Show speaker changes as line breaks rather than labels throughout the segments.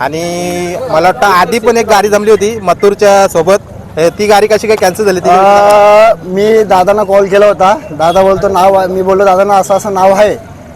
आणि मला वाटतं आधी पण एक गाडी जमली होती मथुरच्या सोबत. ती गाडी कशी काय कॅन्सल झाली? ती
अ, मी दादांना कॉल केला होता. दादा बोलतो नाव आहे- मी बोललो दादांना असं असं नाव आहे.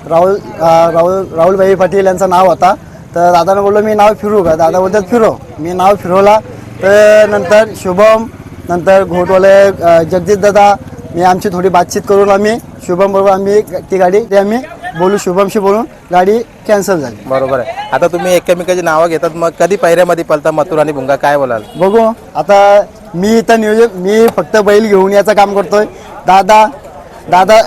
राहुल अ, राहुल राहुलभाई पाटील यांचं नाव होता. तर दादानं बोललो मी नाव फिरू का? दादा बोलतात फिरो. मी नाव फिरवला. तर नंतर शुभम नंतर घोटवाले अ, जगजित दादा मी आमची थोडी बातचीत करून आम्ही शुभम बरोबर आम्ही ती गाडी ते आम्ही बोलू शुभमशी बोलून गाडी कॅन्सल झाली.
बरोबर आहे. आता तुम्ही एकमेकाची नावं घेतात मग कधी पहिऱ्यामध्ये पलता मथुर आणि भुंगा काय बोलाल?
बघू आता मी इथं नियोजन मी फक्त बैल घेऊन याचं काम करतोय. दादा दादा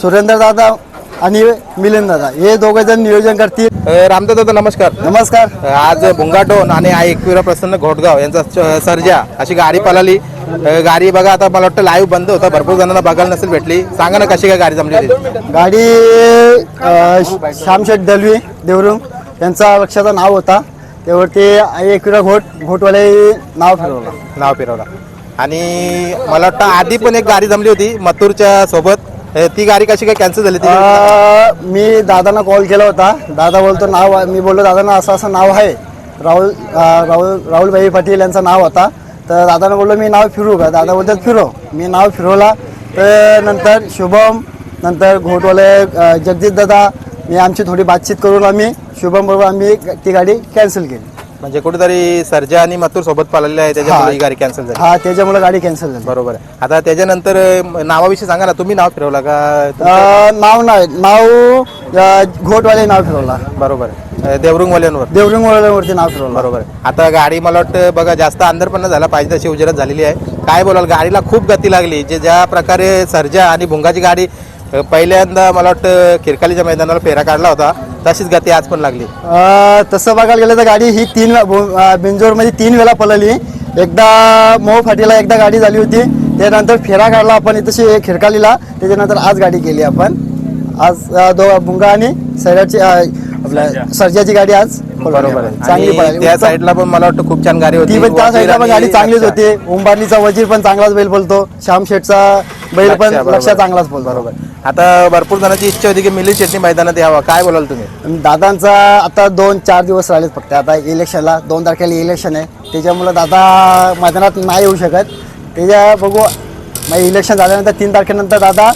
सुरेंद्र दादा आणि मिलिंद दादा हे दोघे जण नियोजन करतील.
अ, रामदास दादा नमस्कार.
नमस्कार.
आज भुंगाटोन आणि आ एकविरा प्रसन्न घोटगाव यांचा च- सर्जा अशी गाडी पळाली. अ, गाडी बघा आता मला वाटतं लाईव्ह बंद होता. भरपूर जणांना बघायला नसेल भेटली. सांगा ना कशी काय गाडी जमली होती?
गाडी श्यामशेठ दलवी देवरुंग यांचा लक्षाचं नाव होता. त्यावरती एकविरा घोट घोटवाले नाव फिरवलं.
नाव फिरवला. आणि मला वाटतं आधी पण एक गाडी जमली होती मथुरच्या सोबत. ती गाडी कशी काय कॅन्सल झाली ती
अ, मी दादांना कॉल केला होता. दादा बोलतो नाव मी बोललो दादांना असं असं नाव आहे. राहुल अ, राहुल राहुलभाई पाटील यांचं नाव होता. तर दादानं बोललो मी नाव फिरू का? दादा बोलतात फिरो. मी नाव फिरवला. तर नंतर शुभम नंतर घोटवाले अ, जगजित दादा मी आमची थोडी बातचीत करून आम्ही शुभम बरोबर आम्ही ती गाडी कॅन्सल केली.
म्हणजे कुठेतरी सर्जा आणि मथुर सोबत पळालेले आहे त्याच्यामुळे ही. गाडी कॅन्सल झाली.
हा त्याच्यामुळे गाडी कॅन्सल झाली.
बरोबर आहे. आता त्याच्यानंतर अ, नावाविषयी सांगा ना तुम्ही नाव फिरवला का?
अ, नाव? नाही. नाव अ, घोटवाले नाव फिरवला.
बरोबर आहे. अ, देवरुंगवाल्यांवर?
देवरुंगवाल्यावरती नाव फिरवला.
बरोबर आहे. आता गाडी मला वाटतं बघा जास्त अंदर पण झाला पाहिजे तशी उजेरात झालेली आहे. काय बोलाल गाडीला खूप गती लागली. जे ज्या प्रकारे सर्जा आणि भुंगाची गाडी अ, पहिल्यांदा मला वाटतं खिरकालीच्या मैदानाला फेरा काढला होता. तशीच गती आज पण लागली.
अ, तसं बघायला गेलं तर गाडी ही तीन बिंजोरमध्ये तीन वेळा पळाली. एकदा मोह फाटीला एकदा गाडी झाली होती. त्यानंतर फेरा काढला आपण इथंशी खिरकालीला त्याच्यानंतर आज गाडी केली आपण. आज अ, दो भुंगा आणि सैराची अ, आपल्या सर्जाची गाडी आज पळवली
बरोबर
आपण. चांगली
आणि
पळाली.
त्या
उत्तम-
साईडला पण मला वाटतं खूप छान गाडी होती.
ती पण त्या साईडला पण गाडी चांगलीच. होती. उंबारलीचा वजीर पण चांगलाच बैल बोलतो. श्याम शेठचा बैल पण
लक्षा, बरोबर.
लक्ष चांगलाच बोलतो.
बरोबर. आता भरपूर जणांची इच्छा होती की मिलिंद शेट्टी मैदानात यावा. काय बोलाल तुम्ही?
दादांचा आता दोन चार दिवस राहिलेत फक्त. आता इलेक्शनला दोन तारखेला इलेक्शन आहे. त्याच्यामुळं दादा मैदानात नाही येऊ शकत. त्याच्या बघू मग इलेक्शन झाल्यानंतर तीन तारखेनंतर दादा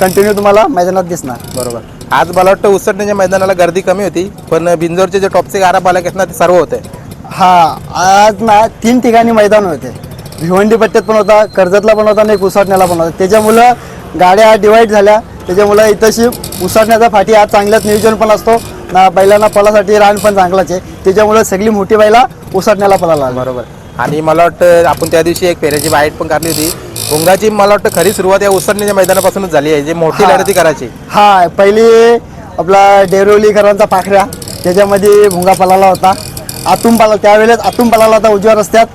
कंटिन्यू तुम्हाला मैदानात दिसणार.
बरोबर. आज मला वाटतं उसटण्याच्या मैदानाला गर्दी कमी होती पण बिंजोरचे जे टॉपचे गारा पालक आहेत ना ते सर्व होते.
हा आज ना तीन ठिकाणी मैदान होते. भिवंडी पट्ट्यात पण होता कर्जतला पण होता आणि एक उसाटण्याला पण होता. त्याच्यामुळं गाड्या डिवाईड झाल्या. त्याच्यामुळं इथंशी उसाटण्याचा फाटी आज चांगल्याच नियोजन पण असतो. ना बैलांना पळासाठी रान पण चांगलाच आहे. त्याच्यामुळं सगळी मोठी बैला उसाटण्याला पळायला लागली.
बरोबर. आणि मला वाटतं आपण त्या दिवशी एक फेऱ्याची बाईट पण काढली होती. भुंगाची मला वाटतं खरी सुरुवात या उसटण्याच्या मैदानापासूनच झाली आहे. जे मोठी. लढती करायची.
हा पहिली आपला डेरोलीकरांचा पाखऱ्या त्याच्यामध्ये भुंगा पळाला होता. आतून पळा त्यावेळेस आतून पळाला होता उजव्या रस्त्यात.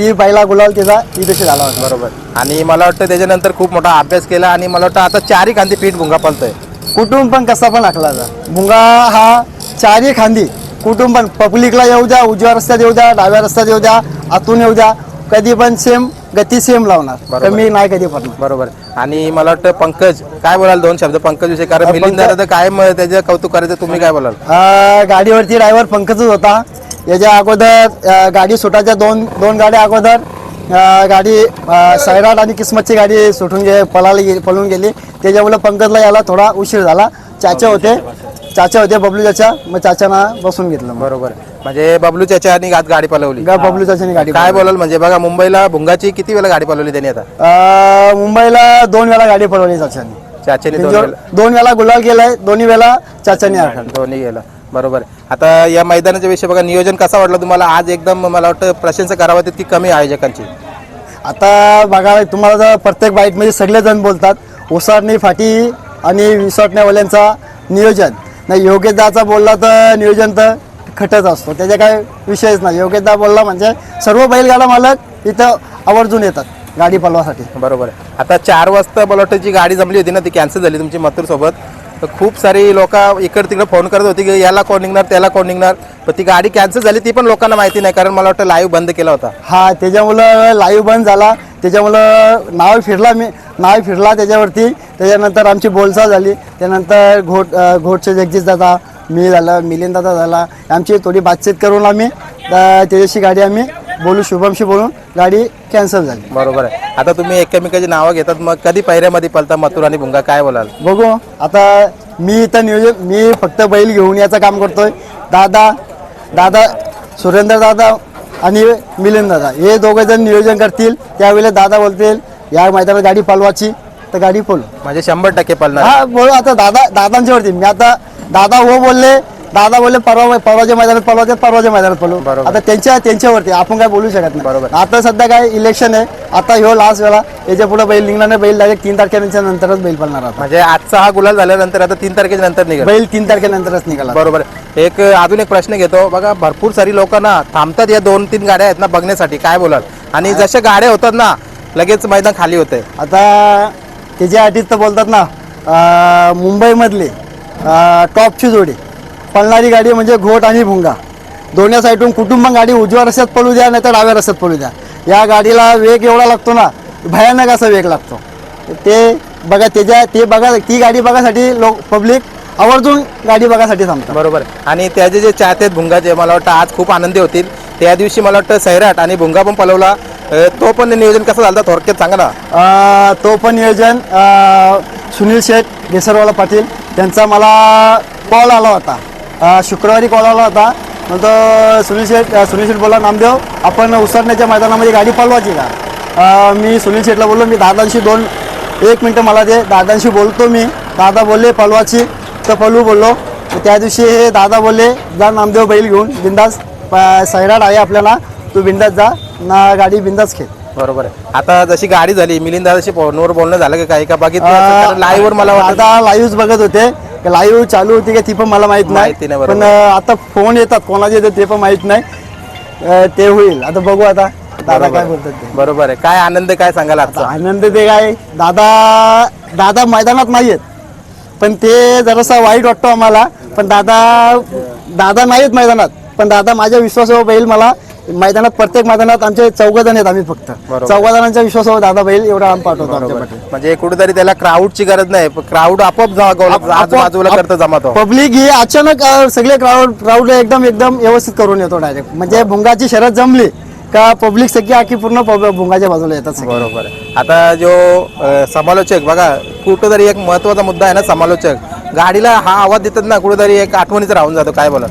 ती बैला गुलाल त्याचा इथेशी झाला होता.
बरोबर. आणि मला वाटतं त्याच्यानंतर खूप मोठा अभ्यास केला आणि मला वाटतं आता चारही खांदी पीठ भुंगा पळतोय
कुटुंब पण कसा पण आखला जा. भुंगा हा चारही खांदी. कुटुंब पण पब्लिकला येऊ द्या उजव्या रस्त्यात येऊ द्या डाव्या रस्त्यात येऊ द्या आतून येऊ द्या. कधी पण सेम गती सेम लावणार.
बरोबर.
कमी नाही कधी पडणार.
बरोबर. आणि मला वाटतं पंकज काय बोलाल दोन शब्द पंकज विषयी? कारण मिलिंद
पंकज-
दादा तर कायम त्याचं कौतुक करायचं तुम्ही काय बोलाल?
अ, गाडीवरती ड्रायव्हर पंकजच होता. याच्या अगोदर गाडी सुटायच्या दोन दोन गाड्या अगोदर गाडी सैराट आणि किस्मतची गाडी सुटून गे पळाली गेली पळून गेली. त्याच्यामुळे पंकजला यायला थोडा उशीर झाला. चाचा होते. चाचा होते बबलू चाचा. मग चाच्यानं बसून घेतलं
बरोबर. म्हणजे बबलू चाचा आणि आज गाडी पळवली
गा- बबलू चाच्याने गाडी
काय बोलाल म्हणजे बघा मुंबईला भुंगाची किती वेळा गाडी पळवली त्यांनी आता?
अ, मुंबईला दोन वेळा गाडी पळवली चाच्याने.
चाच्याने दोन वेळा.
दोन वेळा गुलाल केलाय दोन्ही वेळा आखलं
दोन्ही गेला बरोबर आहे. आता या मैदानाच्या विषयी बघा नियोजन कसा वाटलं तुम्हाला? आज एकदम मला वाटतं प्रशंसा करावं तितकी कमी आयोजकांची.
आता बघा तुम्हाला जर प्रत्येक बाईकमध्ये सगळेजण बोलतात ओसाडणी फाटी आणि विसरण्यावाल्यांचा नियोजन. नाही योग्यताचा बोलला तर नियोजन तर खटच असतो. त्याचा काय विषयच नाही. योग्यता बोलला म्हणजे सर्व बैलगाडा मालक इथं आवर्जून येतात गाडी पळवासाठी
बरोबर आहे. आता चार वाजता मला वाटतं जी गाडी जमली होती ना ती कॅन्सल झाली तुमची मथुर सोबत तर खूप सारी लोक इकडे तिकडे फोन करत होती की याला कोण निघणार त्याला कोण निघणार? पण ती गाडी कॅन्सल झाली ती पण लोकांना माहिती नाही कारण मला वाटतं लाईव्ह बंद केला होता.
हा त्याच्यामुळं लाईव्ह बंद झाला. त्याच्यामुळं नाव फिरला मी नाव फिरला त्याच्यावरती. त्याच्यानंतर आमची बोलचाल झाली. त्यानंतर घोट घोटचे जगजीत दादा मी झालं मिलिंद दादा झाला. आमची थोडी बातचीत करून आम्ही त्याच्याशी गाडी आम्ही बोलू शुभमशी बोलून गाडी कॅन्सल झाली.
बरोबर आहे. आता तुम्ही एकमेकाची नावं घेतात मग कधी पहिऱ्यामध्ये पलता मथुर आणि भुंगा? काय बोलाल?
बघू आता मी इथं नियोजन मी फक्त बैल घेऊन याचं काम करतोय. दादा दादा सुरेंद्र दादा आणि मिलिंद दादा हे दोघं जण नियोजन करतील. त्यावेळेला दादा बोलतील या मैदानात गाडी पळवायची तर गाडी पळू
म्हणजे शंभर टक्के पलणार.
हा बोलू आता दादा दादांच्या वरती मी आता दादा हो बोलले दादा बोलले परवा परवाच्या मैदानात पळवायचे परवाच्या मैदानात पळू.
बरोबर.
आता त्यांच्या त्यांच्यावरती आपण काय बोलू शकत नाही.
बरोबर.
आता सध्या काय इलेक्शन आहे. आता ह्यो लास्ट वेळा याच्यापुढे बैल निघणार नाही बैल डायरेक्ट तीन तारखेच्या नंतरच बैल पळणार आता.
म्हणजे आजचा हा गुलाल झाल्यानंतर आता तीन तारखेच्या नंतर निघेल.
बैल तीन तारखेनंतरच निघाला.
बरोबर. एक अजून एक प्रश्न घेतो. बघा भरपूर सारी लोक ना थांबतात या दोन तीन गाड्या आहेत ना बघण्यासाठी. काय बोलाल? आणि जशा गाड्या होतात ना लगेच मैदान खाली होते.
आता त्याच्या अटीत तर बोलतात ना मुंबईमधली टॉपची जोडी. पळणारी गाडी म्हणजे घोट आणि भुंगा. दोन्ही साईडून कुटुंब गाडी उजव्या रस्त्यात पळू द्या नाही तर डाव्या रस्त्यात पळू द्या. या गाडीला वेग एवढा लागतो ना भयानक असा वेग लागतो. ते बघा त्याच्या ते बघा ती गाडी बघासाठी लोक पब्लिक आवर्जून गाडी बघासाठी थांबतात.
बरोबर. आणि त्याचे जे चाहते आहेत भुंगाचे मला वाटतं आज खूप आनंदी होतील त्या दिवशी मला वाटतं सैराट आणि भुंगा पण पलवला तो पण नियोजन कसं झालं थोडक्यात सांगा ना.
तो पण नियोजन सुनील शेठ घेसरवाला पाटील त्यांचा मला कॉल आला होता. शुक्रवारी कॉल आला होता. तो सुनील शेठ सुनील शेठ बोला नामदेव आपण उसरण्याच्या मैदानामध्ये गाडी पळवायची का? मी सुनील शेठला बोललो मी दादांशी दोन एक मिनटं मला दे दादांशी बोलतो मी. दादा बोलले पळवाची तर पळू बोललो त्या दिवशी हे दादा बोलले जा नामदेव बैल घेऊन बिंदास सैराट आहे आपल्याला तू बिंदास जा ना गाडी बिंदास खेळ.
बरोबर आहे. आता जशी गाडी झाली मिलिंद दादाशी फोनवर बोलणं झालं का काही का बघितलं लाईव्ह वर मला
आता लाईव्ह बघत होते. लाईव्ह चालू होती का ती पण मला माहीत
माहिती
नाही
नाही,
पण
बरोबर.
आता फोन येतात. कोणाचे येतात ते पण माहीत नाही. अं, ते होईल. आता बघू आता. दादा काय बोलतात ते.
बरोबर आहे. काय आनंद काय सांगाल आजचा?
आनंद ते काय? दादा दादा मैदानात नाहीयेत. पण ते जरासा वाईट वाटतो आम्हाला. पण दादा दादा नाहीत मैदानात. पण दादा माझ्या विश्वासावर बैल मला मैदानात प्रत्येक मैदानात आमचे चौघ जण आहेत आम्ही फक्त. चौघा जणांच्या विश्वासावर दादा बैल एवढा आम पाठवतो आमच्या
म्हणजे कुठेतरी त्याला क्राऊडची गरज नाही क्राऊड आपोआप आजूबाजूला करतं जमातो
पब्लिक ही अचानक सगळे क्राऊड क्राऊड एकदम एकदम व्यवस्थित करून येतो डायरेक्ट म्हणजे भुंगाची शरद जमली का पब्लिक सगळी आखी पूर्ण भुंगाच्या बाजूला येतात.
बरोबर. आता जो समालोचक बघा कुठेतरी एक महत्त्वाचा मुद्दा आहे ना समालोचक. गाडीला हा आवाज देतात ना कुठेतरी एक आठवणीच राहून जातो काय बोला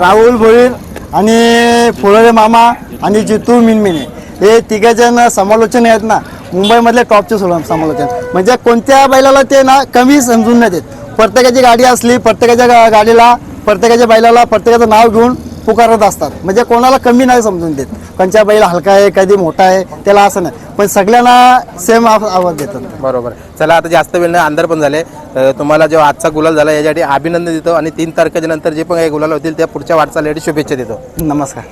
राहुल भोईर आणि फुलोरे मामा आणि जितू मिनमिने हे तिघजण समालोचन आहेत ना. मुंबईमधले टॉपचे सोडून समालोचन. म्हणजे कोणत्या बैलाला ते ना कमी समजून नाही देत. प्रत्येकाची गाडी असली प्रत्येकाच्या गाडीला प्रत्येकाच्या बैलाला प्रत्येकाचं नाव घेऊन पुकारत असतात. म्हणजे कोणाला कमी नाही समजून देत. कोणच्या बैल हलका आहे कधी मोठा आहे त्याला असं नाही. पण सगळ्यांना सेम आवाज देतात.
बरोबर. चला आता जास्त वेळ नाही अंधार पण झाले. तुम्हाला जो आजचा गुलाल झाला याच्यासाठी अभिनंदन देतो आणि तीन तारखेच्या नंतर जे पण काही गुलाल होतील त्या पुढच्या वाटचालीसाठी शुभेच्छा देतो.
नमस्कार.